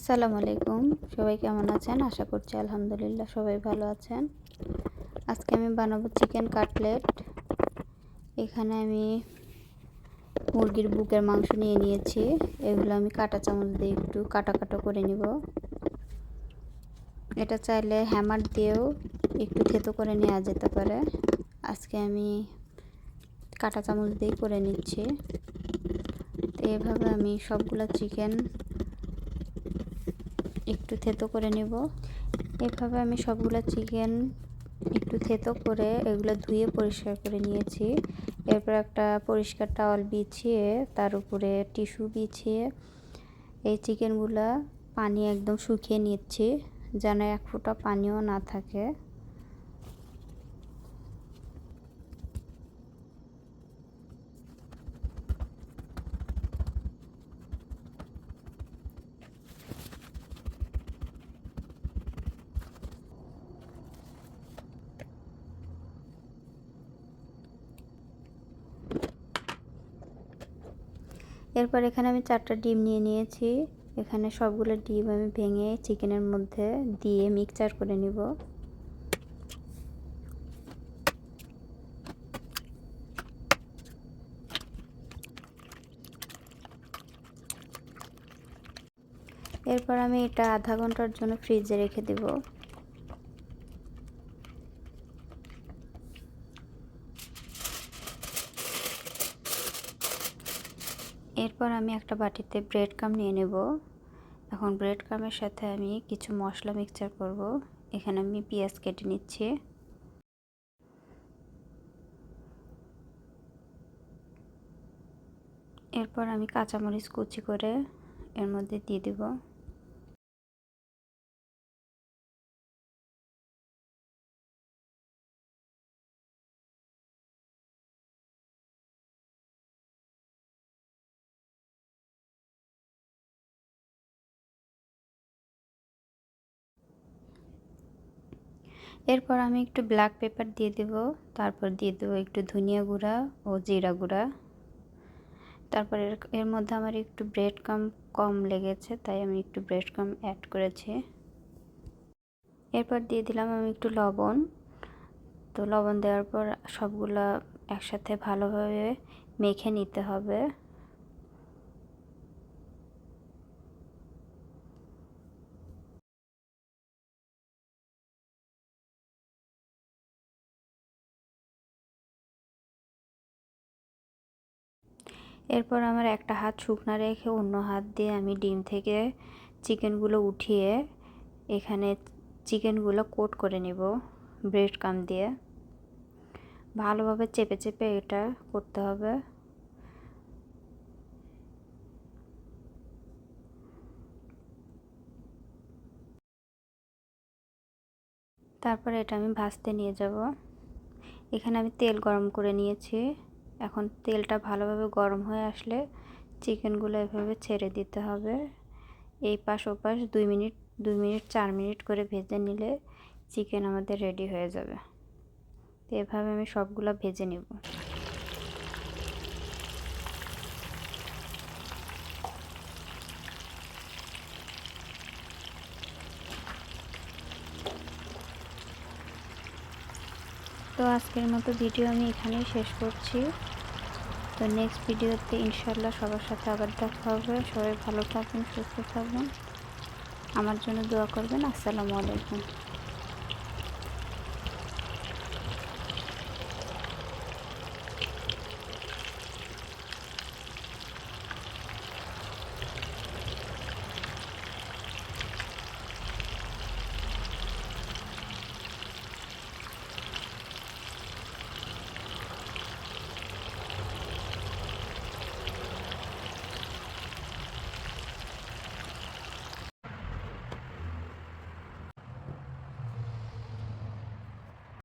আসসালামু আলাইকুম। সবাই কেমন আছেন? আশা করছি আলহামদুলিল্লাহ সবাই ভালো আছেন। আজকে আমি বানাবো চিকেন কাটলেট এখানে আমি মুরগির বুকের মাংস নিয়ে নিয়েছি। এগুলো আমি কাটা চামচ দিয়ে একটু কাটা কাটা করে নিব। এটা চাইলে হ্যামার দিয়েও একটু থেতো করে নেওয়া যেতে পারে। আজকে আমি কাটা চামচ দিয়ে করে নিচ্ছি। তো এভাবে আমি সবগুলো চিকেন একটু থেতো করে নেব। এভাবে আমি সবগুলো চিকেন একটু থেতো করে এগুলো ধুয়ে পরিষ্কার করে নিয়েছি। এরপর একটা পরিষ্কার টাওয়াল বিছিয়ে, তার উপরে টিস্যু বিছিয়ে এই চিকেনগুলো পানি একদম শুকিয়ে নিচ্ছি, যেন এক ফোঁটা পানিও না থাকে। এরপর এখানে আমি চারটা ডিম নিয়ে নিয়েছি। এখানে সবগুলো ডিম আমি ভেঙে চিকেনের মধ্যে দিয়ে মিক্সচার করে নিব। এরপর আমি এটা আধা ঘণ্টার জন্য ফ্রিজে রেখে দেব। এরপর আমি একটা বাটিতে ব্রেড কাম নিয়ে নেব। এখন ব্রেড কামের সাথে আমি কিছু মশলা মিক্সচার করব। এখানে আমি পেঁয়াজ কেটে নিচ্ছি। এরপর আমি কাঁচামরিচ কুচি করে এর মধ্যে দিয়ে দেবো। এরপর আমি একটু ব্ল্যাক পেপার দিয়ে দেব, তারপর দিয়ে দেবো একটু ধনিয়া গুঁড়া ও জিরা গুঁড়া। তারপর এর এর মধ্যে আমার একটু ব্রেড কাম কম লেগেছে, তাই আমি একটু ব্রেড কাম অ্যাড করেছি। এরপর দিয়ে দিলাম আমি একটু লবণ। তো লবণ দেওয়ার পর সবগুলা একসাথে ভালোভাবে মেখে নিতে হবে। এরপর আমার একটা হাত শুকনা রেখে অন্য হাত দিয়ে আমি ডিম থেকে চিকেনগুলো উঠিয়ে এখানে চিকেনগুলো কোট করে নিব ব্রেড কাম দিয়ে। ভালোভাবে চেপে চেপে এটা করতে হবে। তারপরে এটা আমি ভাজতে নিয়ে যাব। এখানে আমি তেল গরম করে নিয়েছি। এখন তেলটা ভালোভাবে গরম হয়ে আসলে চিকেনগুলো এভাবে ছেড়ে দিতে হবে। এই পাশ ও পাশ দুই মিনিট দুই মিনিট, চার মিনিট করে ভেজে নিলে চিকেন আমাদের রেডি হয়ে যাবে। তো এভাবে আমি সবগুলো ভেজে নেব। তো আজকের মতো ভিডিও আমি এখানেই শেষ করছি। তো নেক্সট ভিডিওতে ইনশাল্লাহ সবার সাথে আবার দেখা হবে। সবাই ভালো থাকবেন সুস্থ থাকবেন আমার জন্য দোয়া করবেন। আসসালামু আলাইকুম।